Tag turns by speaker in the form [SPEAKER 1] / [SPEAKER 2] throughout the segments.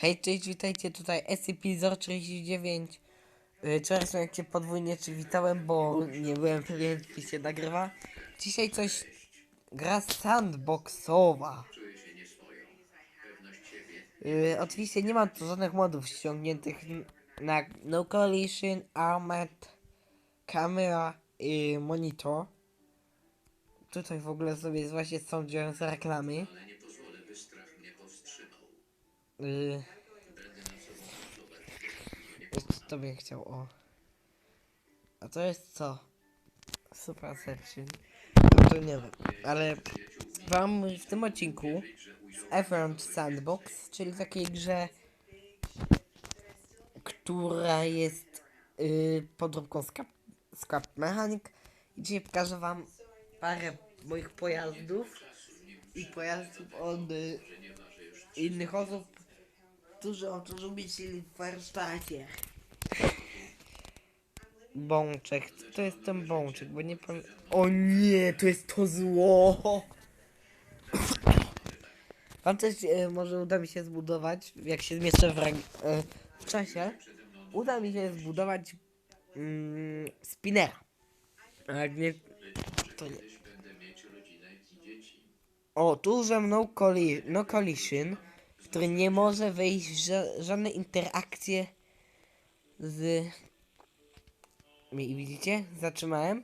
[SPEAKER 1] Hej, cześć, witajcie tutaj SCP-039 yy, Przepraszam, jak cię podwójnie czy witałem, bo nie byłem pewien, czy się nagrywa. Dzisiaj coś... Gra sandboxowa. Yy, Oczywiście nie mam tu żadnych modów ściągniętych na No Collision, Armored, Camera i Monitor. Tutaj w ogóle sobie właśnie sądziłem z reklamy Yy, to bym chciał, o. A to jest co? Super section. No to nie wiem, ale wam w tym odcinku Everant Sandbox, czyli takiej grze, która jest yy, podróbką Scap, Scap Mechanic. I dzisiaj pokażę wam parę moich pojazdów i pojazdów od y, innych osób, którzy otrzymali w warsztacie. Bączek, to jest ten bączek, bo nie pan... O nie, to jest to zło! Wam też e, może uda mi się zbudować, jak się zmieszczę w, e, w czasie, uda mi się zbudować mm, spinera. A jak nie, to nie. O, tu ze mną no collision, który nie może wejść w ża żadne interakcje z... I widzicie? Zatrzymałem.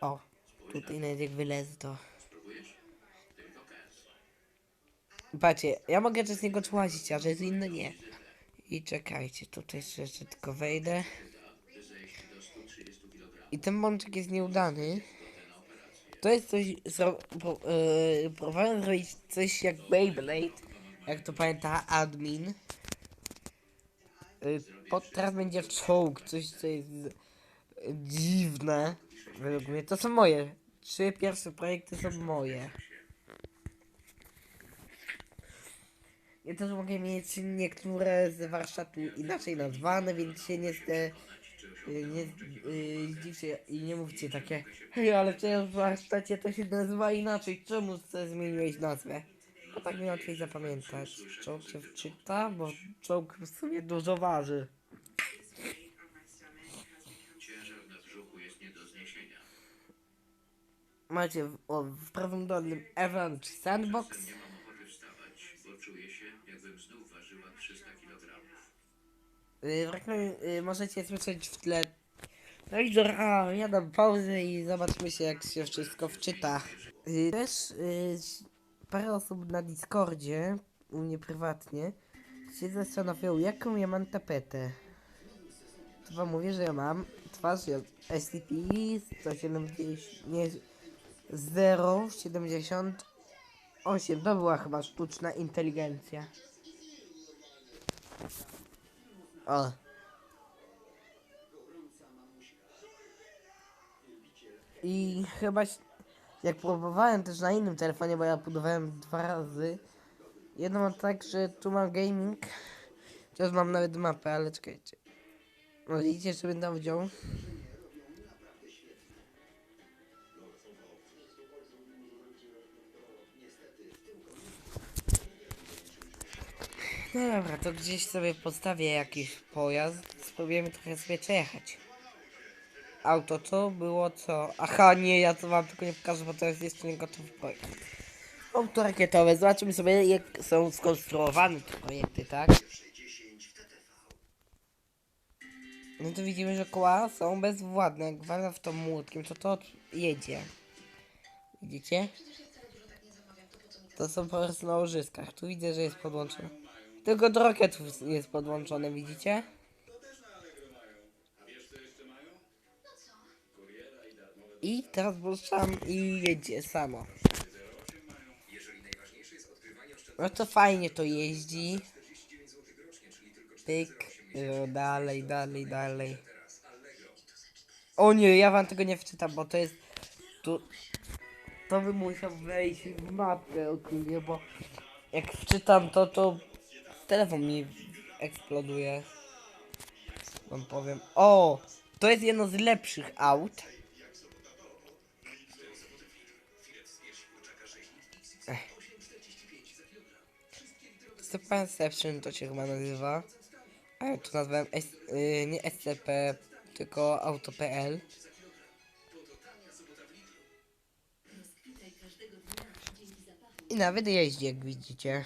[SPEAKER 1] O, tutaj nawet jak wylezę to... Patrzcie, ja mogę też z niego człazić, a że z nie. I czekajcie, tutaj jeszcze tylko wejdę. I ten mączek jest nieudany. To jest coś, zro, yy, próbowałem zrobić coś jak Beyblade, jak to pamięta admin. Yy, po, teraz będzie czołg, coś co jest dziwne. Według mnie to są moje. Trzy pierwsze projekty są moje. Ja też mogę mieć niektóre z warsztatu inaczej nazwane, więc się nie zde, y, nie y, zdziwcie i nie mówcie takie Hej, ale przecież w warsztacie to się nazywa inaczej, czemu sobie zmieniłeś nazwę? No tak mi łatwiej zapamiętać. Czołg się wczyta, bo czołg w sumie dużo waży. Macie w, o, w prawym dolnym Event Sandbox. Y, w reklamie y, możecie słyszeć w tle. No i dobra, ja dam pauzę i zobaczmy się jak się wszystko wczyta. Y, też y, parę osób na Discordzie, u mnie prywatnie, się zastanawiają jaką ja mam tapetę. To wam mówię, że ja mam twarz SCP 170, nie, 078, to była chyba sztuczna inteligencja. O. I chyba jak próbowałem też na innym telefonie, bo ja budowałem dwa razy. Jedno mam tak, że tu mam gaming. Teraz mam nawet mapę, ale czekajcie. No widzicie, że będę wziął. No dobra, to gdzieś sobie postawię jakiś pojazd. Spróbujemy trochę sobie przejechać. Auto to było co? Aha, nie, ja to wam tylko nie pokażę, bo to jest jeszcze nie gotowy projekt. Auto rakietowe, zobaczymy sobie jak są skonstruowane te projekty, tak? No to widzimy, że koła są bezwładne. Jak walę w to młotkiem, to to jedzie. Widzicie? To są po prostu na łożyskach. Tu widzę, że jest podłączone. Tylko do rakietów jest podłączone, widzicie? I teraz puszczam i jedzie samo. No to fajnie to jeździ. Pyk. y, Dalej, dalej, dalej. O nie, ja wam tego nie wczytam, bo to jest... Tu... To bym musiał wejść w mapę ogólnie, bo jak wczytam to, to telefon mi eksploduje. Wam powiem. O! To jest jedno z lepszych aut. Ech. Perception to się chyba nazywa. A ja tu nazwałem S, y, nie SCP, tylko Auto.pl. I nawet jeździ, jak widzicie.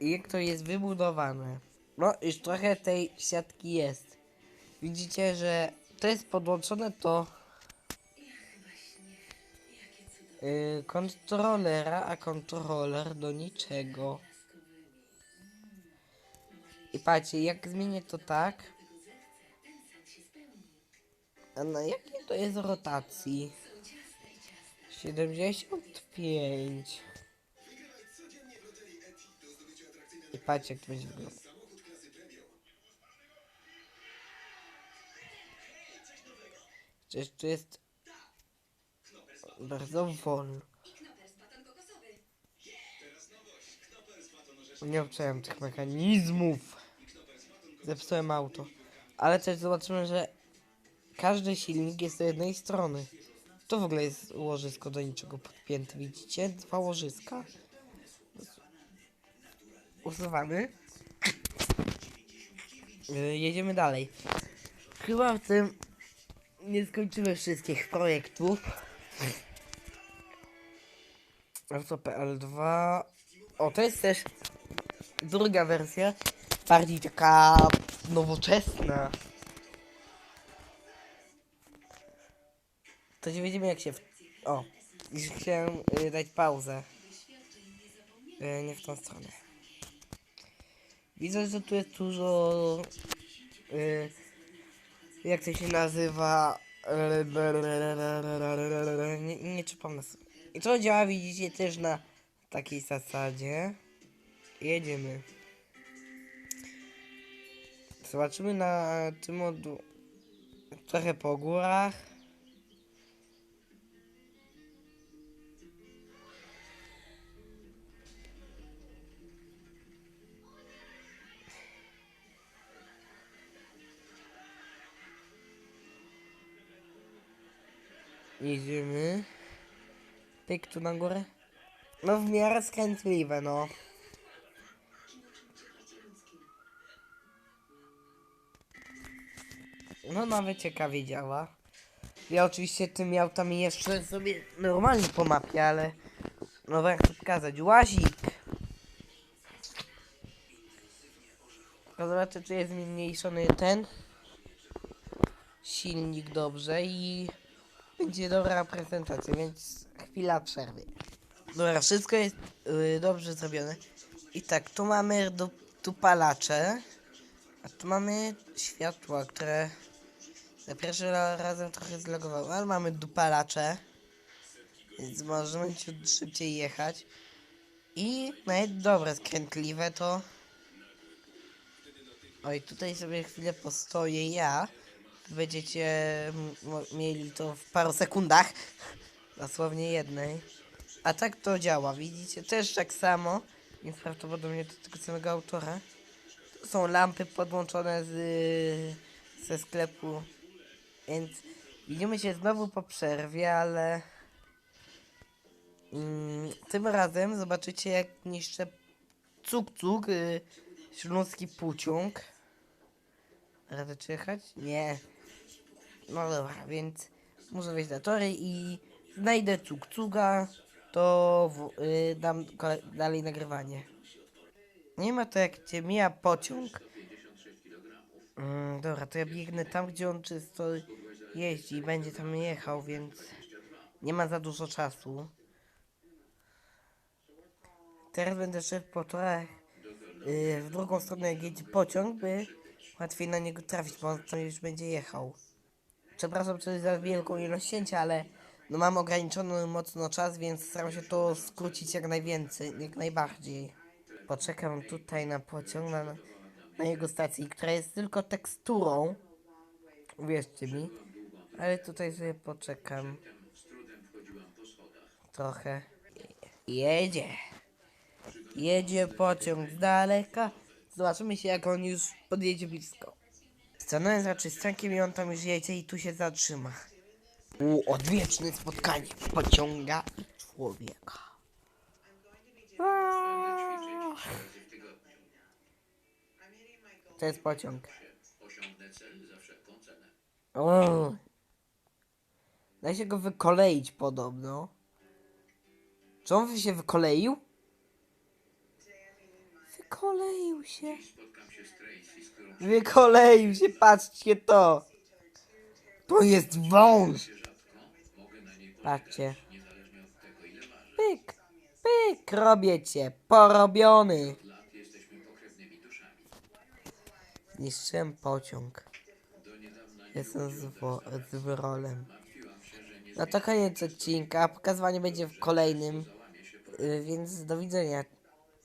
[SPEAKER 1] I jak to jest wybudowane. No, już trochę tej siatki jest. Widzicie, że to jest podłączone do y, kontrolera, a kontroler do niczego. I patrzcie, jak zmienię to tak. A na jakiej to jest rotacji? 75. I patrzcie, jak to będzie wyglądać. Przecież to jest bardzo wolno. Nie obczałem tych mechanizmów. Zepsułem auto. Ale też zobaczymy, że każdy silnik jest do jednej strony. To w ogóle jest łożysko do niczego podpięte. Widzicie? Dwa łożyska. Usuwamy. Yy, Jedziemy dalej. Chyba w tym nie skończymy wszystkich projektów. Auto.pl2 O, to jest też druga wersja. Bardziej taka nowoczesna. To się widzimy jak się... W... O, już chciałem y, dać pauzę. Y, nie w tą stronę. Widzę, że tu jest dużo... Y, jak to się nazywa? Nie, nie czypam nas. I to działa, widzicie, też na takiej zasadzie. Jedziemy. Zobaczymy na tym modu trochę po górach. Jedziemy. Pyk tu na górę. No w miarę skrętliwe, no. No nawet ciekawie działa. Ja oczywiście tym autami jeszcze sobie normalnie po mapie, ale... No jak to pokazać? Łazik! Zobaczę, czy jest zmniejszony ten silnik dobrze i będzie dobra prezentacja, więc chwila przerwy. Dobra, wszystko jest y, dobrze zrobione. I tak, tu mamy do, tu palacze, a tu mamy światła, które za pierwszym ra- razem trochę zlogowały, ale mamy dupalacze, więc możemy ciut szybciej jechać. I nawet dobre, skrętliwe to... Oj, tutaj sobie chwilę postoję ja. Będziecie mieli to w paru sekundach. Dosłownie jednej. A tak to działa, widzicie? Też tak samo. Więc prawdopodobnie do tego samego autora. Tu są lampy podłączone z, ze sklepu. Więc widzimy się znowu po przerwie, ale... Mm, tym razem zobaczycie jak niszczę cuk cuk y, śląski puciąg. Radę czy jechać? Nie. No dobra, więc muszę wejść na tory i znajdę cuk cuga, to w, y, dam dalej nagrywanie. Nie ma to jak cię mija pociąg. Mm, dobra, to ja biegnę tam, gdzie on czysto jeździ i będzie tam jechał, więc nie ma za dużo czasu. Teraz będę szedł po y, w drugą stronę, jak jedzie pociąg, by łatwiej na niego trafić, bo on tam już będzie jechał. Przepraszam czy za wielką ilość cięcia, ale no mam ograniczony mocno czas, więc staram się to skrócić jak najwięcej, jak najbardziej. Poczekam tutaj na pociąg, na, na jego stacji, która jest tylko teksturą. Uwierzcie mi. Ale tutaj sobie poczekam. Trochę. Jedzie. Jedzie pociąg z daleka. Zobaczymy się jak on już podjedzie blisko. Stanąłem za przystankiem i on tam już jedzie i tu się zatrzyma. U, odwieczne spotkanie pociąga i człowieka. To jest pociąg. Da się go wykoleić podobno. Czy on się wykoleił? Wykoleił się. Wykoleił się, patrzcie to. To jest wąż. Patrzcie. Pyk, pyk, robię cię. Porobiony. Zniszczyłem pociąg. Jestem z, wo- z wyrolem.
[SPEAKER 2] martwiłam się, że nie
[SPEAKER 1] No to koniec odcinka. Pokazywanie będzie w kolejnym. Y, Więc do widzenia.